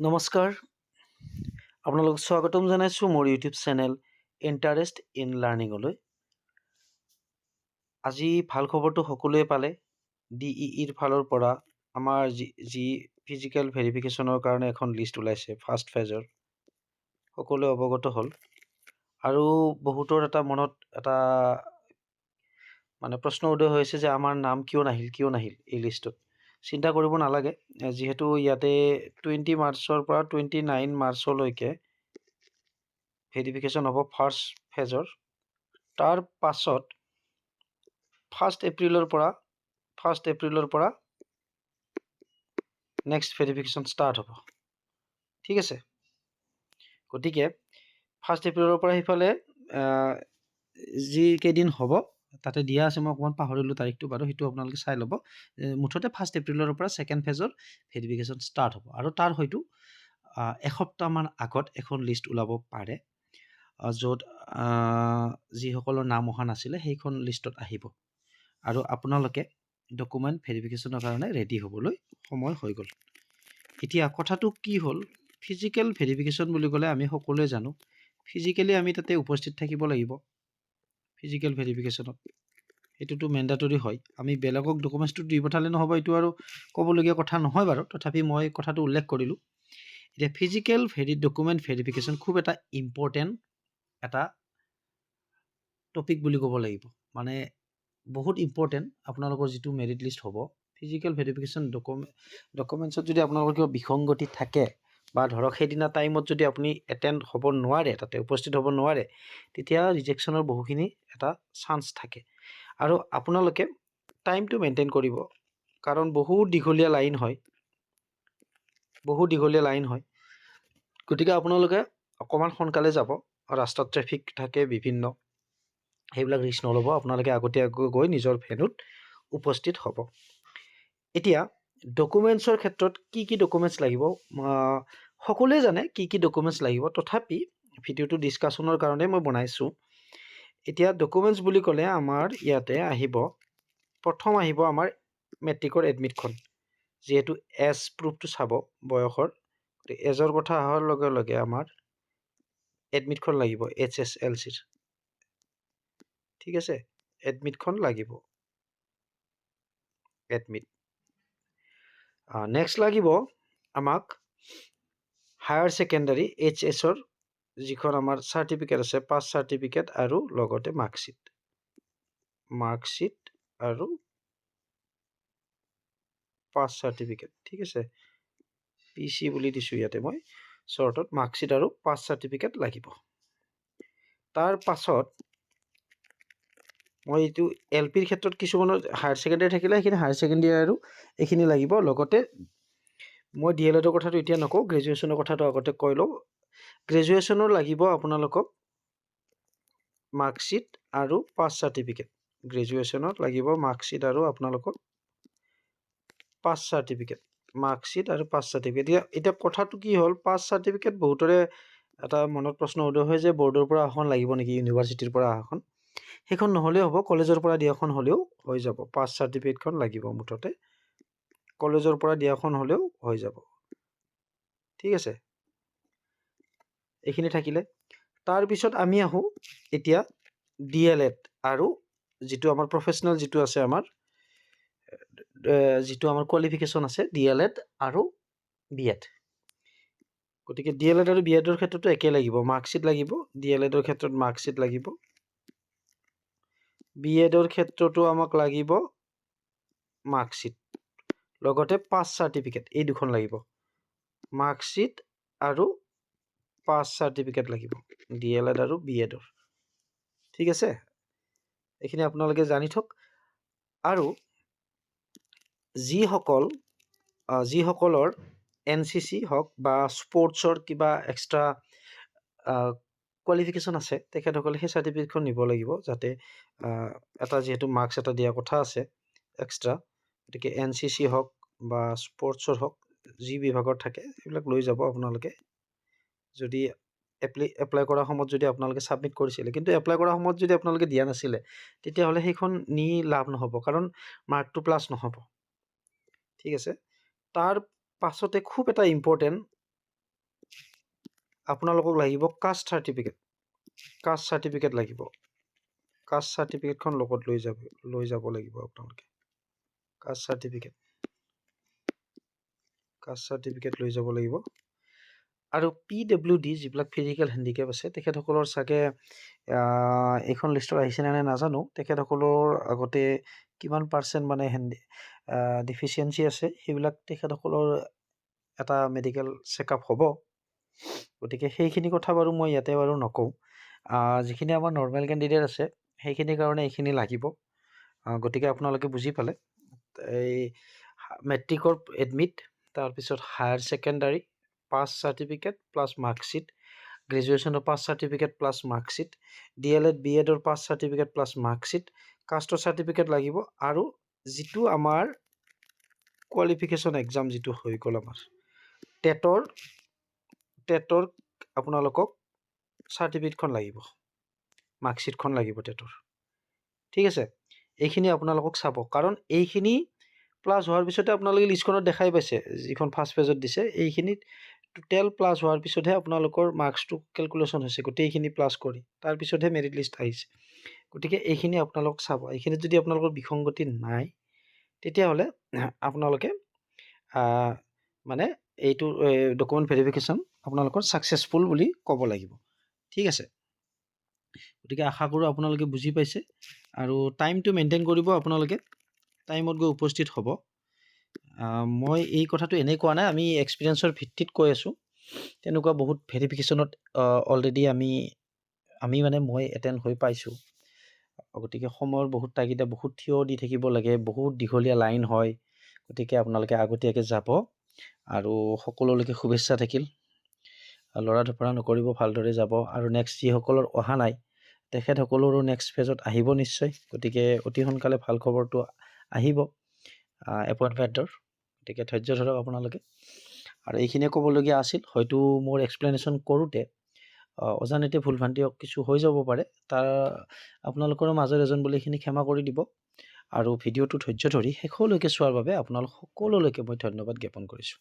নমস্কাৰ। আপোনালোকক স্বাগতম জনাইছোঁ মোৰ ইউটিউব চেনেল ইণ্টাৰেষ্ট ইন লাৰ্ণিঙলৈ আজি ভাল খবৰটো সকলোৱে পালে। ডি ই ইৰ ফালৰ পৰা আমাৰ যি যি ফিজিকেল ভেৰিফিকেশ্যনৰ কাৰণে এখন লিষ্ট ওলাইছে ফাৰ্ষ্ট ফেজৰ সকলোৱে অৱগত হ'ল। আৰু বহুতৰ এটা মনত এটা মানে প্ৰশ্ন উদয় হৈছে যে আমাৰ নাম কিয় নাহিল কিয় নাহিল এই লিষ্টত চিন্তা কৰিব নালাগে। যিহেতু ইয়াতে টুৱেণ্টি মাৰ্চৰ পৰা টুৱেণ্টি নাইন মাৰ্চলৈকে ভেৰিফিকেশ্যন হ'ব ফাৰ্ষ্ট ফেজৰ তাৰ পাছত ফাৰ্ষ্ট এপ্ৰিলৰ পৰা ফাৰ্ষ্ট এপ্ৰিলৰ পৰা নেক্সট ভেৰিফিকেশ্যন ষ্টাৰ্ট হ'ব। ঠিক আছে? গতিকে ফাৰ্ষ্ট এপ্ৰিলৰ পৰা সিফালে যিকেইদিন হ'ব তাতে দিয়া আছে মই অকণমান পাহৰিলোঁ তাৰিখটো বাৰু সেইটো আপোনালোকে চাই ল'ব। মুঠতে ফাৰ্ষ্ট এপ্ৰিলৰ পৰা ছেকেণ্ড ফেজৰ ভেৰিফিকেশ্যন ষ্টাৰ্ট হ'ব। আৰু তাৰ হয়তো এসপ্তাহমান আগত এখন লিষ্ট ওলাব পাৰে য'ত যিসকলৰ নাম অহা নাছিলে সেইখন লিষ্টত আহিব। আৰু আপোনালোকে ডকুমেণ্ট ভেৰিফিকেশ্যনৰ কাৰণে ৰেডি হ'বলৈ সময় হৈ গ'ল। এতিয়া কথাটো কি হ'ল? ফিজিকেল ভেৰিফিকেশ্যন বুলি ক'লে আমি সকলোৱে জানো। ফিজিকেলি আমি তাতে উপস্থিত থাকিব লাগিব। ফিজিকেল ভেৰিফিকেশ্যনত এইটোতো মেণ্ডাটৰী হয়। আমি বেলেগক ডকুমেণ্টছটো দি পঠালে নহ'ব এইটো আৰু ক'বলগীয়া কথা নহয় বাৰু। তথাপি মই কথাটো উল্লেখ কৰিলোঁ। এতিয়া ফিজিকেল ভেৰি ডকুমেণ্ট ভেৰিফিকেশ্যন খুব এটা ইম্পৰ্টেণ্ট এটা টপিক বুলি ক'ব লাগিব। মানে বহুত ইম্পৰ্টেণ্ট আপোনালোকৰ যিটো মেৰিট লিষ্ট হ'ব। ফিজিকেল ভেৰিফিকেশ্যন ডকুমে ডকুমেণ্টছত যদি আপোনালোকৰ কিবা বিসংগতি থাকে বা ধৰক সেইদিনা টাইমত যদি আপুনি এটেণ্ড হ'ব নোৱাৰে তাতে উপস্থিত হ'ব নোৱাৰে তেতিয়া ৰিজেকশ্যনৰ বহুখিনি এটা চান্স থাকে। আৰু আপোনালোকে টাইমটো মেইনটেইন কৰিব। কাৰণ বহুত দীঘলীয়া লাইন হয়। বহুত দীঘলীয়া লাইন হয়। গতিকে আপোনালোকে অকণমান সোনকালে যাব। ৰাস্তাত ট্ৰেফিক থাকে বিভিন্ন। সেইবিলাক ৰিস্ক নল'ব। আপোনালোকে আগতীয়াকৈ গৈ নিজৰ ভেনুত উপস্থিত হ'ব। এতিয়া ডকুমেণ্টছৰ ক্ষেত্ৰত কি কি ডকুমেণ্টছ লাগিব? সকলোৱে জানে কি কি ডকুমেণ্টছ লাগিব। তথাপি ভিডিঅ'টো ডিছকাশ্যনৰ কাৰণে মই বনাইছোঁ। এতিয়া ডকুমেণ্টছ বুলি ক'লে আমাৰ ইয়াতে আহিব। প্ৰথম আহিব আমাৰ মেট্ৰিকৰ এডমিটখন যিহেতু এজ প্ৰুফটো চাব বয়সৰ। এজৰ কথা অহাৰ লগে লগে আমাৰ এডমিটখন লাগিব এইচ এছ এল চিৰ ঠিক আছে? এডমিটখন লাগিব। এডমিট নেক্সট লাগিব আমাক হায়াৰ ছেকেণ্ডাৰী এইচ এছৰ যিখন আমাৰ চাৰ্টিফিকেট আছে পাছ চাৰ্টিফিকেট আৰু লগতে মাৰ্কশ্বিট মাৰ্কশ্বিট আৰু পাছ চাৰ্টিফিকেট ঠিক আছে? পি চি বুলি দিছোঁ ইয়াতে মই শ্বৰ্টত মাৰ্কশ্বিট আৰু পাছ চাৰ্টিফিকেট লাগিব। তাৰ পাছত মই এইটো এল পিৰ ক্ষেত্ৰত কিছুমানৰ হায়াৰ ছেকেণ্ডেৰী থাকিলে সেইখিনি হায়াৰ ছেকেণ্ডেৰী আৰু এইখিনি লাগিব। লগতে মই ডি এল এডৰ কথাটো এতিয়া নকওঁ গ্ৰেজুৱেশ্যনৰ কথাটো আগতে কৈ লওঁ। গ্ৰেজুৱেশ্যনৰ লাগিব আপোনালোকক মাৰ্কশ্বিট আৰু পাছ চাৰ্টিফিকেট গ্ৰেজুৱেশ্যনত লাগিব মাৰ্কশ্বিট আৰু আপোনালোকক পাছ চাৰ্টিফিকেট মাৰ্কশ্বিট আৰু পাছ চাৰ্টিফিকেট এতিয়া এতিয়া কথাটো কি হ'ল? পাছ চাৰ্টিফিকেট বহুতৰে এটা মনত প্ৰশ্ন উদয় হয় যে বৰ্ডৰ পৰা অহাখন লাগিব নেকি? ইউনিভাৰ্চিটিৰ পৰা অহাখন সেইখন নহ'লেও হ'ব কলেজৰ পৰা দিয়াখন হ'লেও হৈ যাব। পাছ চাৰ্টিফিকেটখন লাগিব মুঠতে কলেজৰ পৰা দিয়াখন হ'লেও হৈ যাব। ঠিক আছে? এইখিনি থাকিলে। তাৰপিছত আমি আহোঁ এতিয়া ডি এল এড আৰু যিটো আমাৰ প্ৰফেচনেল যিটো আছে আমাৰ যিটো আমাৰ কোৱালিফিকেশ্যন আছে ডি এল এড আৰু বি এড গতিকে ডি এল এড আৰু বি এডৰ ক্ষেত্ৰতো একে লাগিব। মাৰ্কশ্বিট লাগিব ডি এল এডৰ ক্ষেত্ৰত মাৰ্কশ্বিট লাগিব। বি এডৰ ক্ষেত্ৰতো আমাক লাগিব মাৰ্কশ্বিট লগতে পাছ চাৰ্টিফিকেট এই দুখন লাগিব। মাৰ্কশ্বিট আৰু পাছ চাৰ্টিফিকেট লাগিব ডি এল এড আৰু বি এডৰ ঠিক আছে? এইখিনি আপোনালোকে জানি থওক। আৰু যিসকল যিসকলৰ এন চি চি হওক বা স্পৰ্টছৰ কিবা এক্সট্ৰা কোৱালিফিকেশ্যন আছে তেখেতসকলে সেই চাৰ্টিফিকেটখন নিব লাগিব যাতে এটা যিহেতু মাৰ্কছ এটা দিয়া কথা আছে এক্সট্ৰা গতিকে এন চি চি হওক বা স্পৰ্টছৰ হওক যি বিভাগত থাকে সেইবিলাক লৈ যাব আপোনালোকে। যদি এপ্লাই এপ্লাই কৰাৰ সময়ত যদি আপোনালোকে ছাবমিট কৰিছিলে কিন্তু এপ্লাই কৰাৰ সময়ত যদি আপোনালোকে দিয়া নাছিলে তেতিয়াহ'লে সেইখন নি লাভ নহ'ব কাৰণ মাৰ্কটো প্লাছ নহ'ব। ঠিক আছে? তাৰ পাছতে খুব এটা ইম্পৰ্টেণ্ট আপোনালোকক লাগিব কাষ্ট চাৰ্টিফিকেট কাষ্ট চাৰ্টিফিকেট লাগিব। কাষ্ট চাৰ্টিফিকেটখন লগত লৈ যাব লৈ যাব লাগিব আপোনালোকে। কাষ্ট চাৰ্টিফিকেট কাষ্ট চাৰ্টিফিকেট লৈ যাব লাগিব। আৰু পি ডাব্লিউ ডি যিবিলাক ফিজিকেল হেণ্ডিকেপ আছে তেখেতসকলৰ চাগে এইখন লিষ্টত আহিছেনে নাই নাজানো। তেখেতসকলৰ আগতে কিমান পাৰ্চেণ্ট মানে হেণ্ডি ডিফিচিয়েঞ্চি আছে সেইবিলাক তেখেতসকলৰ এটা মেডিকেল চেকআপ হ'ব। গতিকে সেইখিনি কথা বাৰু মই ইয়াতে বাৰু নকওঁ। যিখিনি আমাৰ নৰ্মেল কেণ্ডিডেট আছে সেইখিনিৰ কাৰণে এইখিনি লাগিব। গতিকে আপোনালোকে বুজি পালে। এই মেট্ৰিকৰ এডমিট তাৰপিছত higher secondary pass certificate plus marksheet গ্ৰেজুৱেশ্যনৰ pass certificate plus marksheet D L Ed B এডৰ পাছ চাৰ্টিফিকেট প্লাছ মাৰ্কশ্বিট কাষ্টৰ চাৰ্টিফিকেট লাগিব আৰু যিটো আমাৰ কোৱালিফিকেশ্যন এক্সাম যিটো হৈ গ'ল আমাৰ টেটৰ টেটৰ আপোনালোকক চাৰ্টিফিকেটখন লাগিব মাৰ্কশ্বিটখন লাগিব টেটৰ। ঠিক আছে এইখিনি আপোনালোকক চাব। কাৰণ এইখিনি প্লাছ হোৱাৰ পিছতে আপোনালোকে লিষ্টখনত দেখাই পাইছে যিখন ফাৰ্ষ্ট পেজত দিছে। এইখিনিত টোটেল প্লাছ হোৱাৰ পিছতহে আপোনালোকৰ মাৰ্কছটো কেলকুলেশ্যন হৈছে। গোটেইখিনি প্লাছ কৰি তাৰপিছতহে মেৰিট লিষ্ট আহিছে। গতিকে এইখিনি আপোনালোক চাব। এইখিনিত যদি আপোনালোকৰ বিসংগতি নাই তেতিয়াহ'লে আপোনালোকে মানে এইটো ডকুমেণ্ট ভেৰিফিকেশ্যন আপোনালোকৰ ছাকচেছফুল বুলি ক'ব লাগিব। ঠিক আছে? গতিকে আশা কৰোঁ আপোনালোকে বুজি পাইছে আৰু টাইমটো মেইনটেইন কৰিব আপোনালোকে। টাইমত গৈ উপস্থিত হ'ব। মই এই কথাটো এনেই কোৱা নাই আমি এক্সপিৰিয়েঞ্চৰ ভিত্তিত কৈ আছোঁ। তেনেকুৱা বহুত ভেৰিফিকেশ্যনত অলৰেডি আমি আমি মানে মই এটেণ্ড হৈ পাইছোঁ। গতিকে সময়ৰ বহুত তাগিদা বহুত থিয় দি থাকিব লাগে বহুত দীঘলীয়া লাইন হয়। গতিকে আপোনালোকে আগতীয়াকৈ যাব আৰু সকলোলৈকে শুভেচ্ছা থাকিল। ল'ৰা ধপৰা নকৰিব ভালদৰে যাব আৰু নেক্সট যিসকলৰ অহা নাই তেখেতসকলৰো নেক্সট ফেজত আহিব নিশ্চয়। গতিকে অতি সোনকালে ভাল খবৰটো আহিব এপইণ্টমেণ্টৰ গতিকে ধৈৰ্য ধৰক আপোনালোকে। আৰু এইখিনিয়ে ক'বলগীয়া আছিল। হয়তো মোৰ এক্সপ্লেনেশ্যন কৰোঁতে অজানিতে ভুল ভ্ৰান্তি কিছু হৈ যাব পাৰে। তাৰ আপোনালোকৰ মাজৰ এজন বুলি এইখিনি ক্ষমা কৰি দিব। আৰু ভিডিঅ'টো ধৈৰ্য ধৰি শেষলৈকে চোৱাৰ বাবে আপোনালোক সকলোলৈকে মই ধন্যবাদ জ্ঞাপন কৰিছোঁ।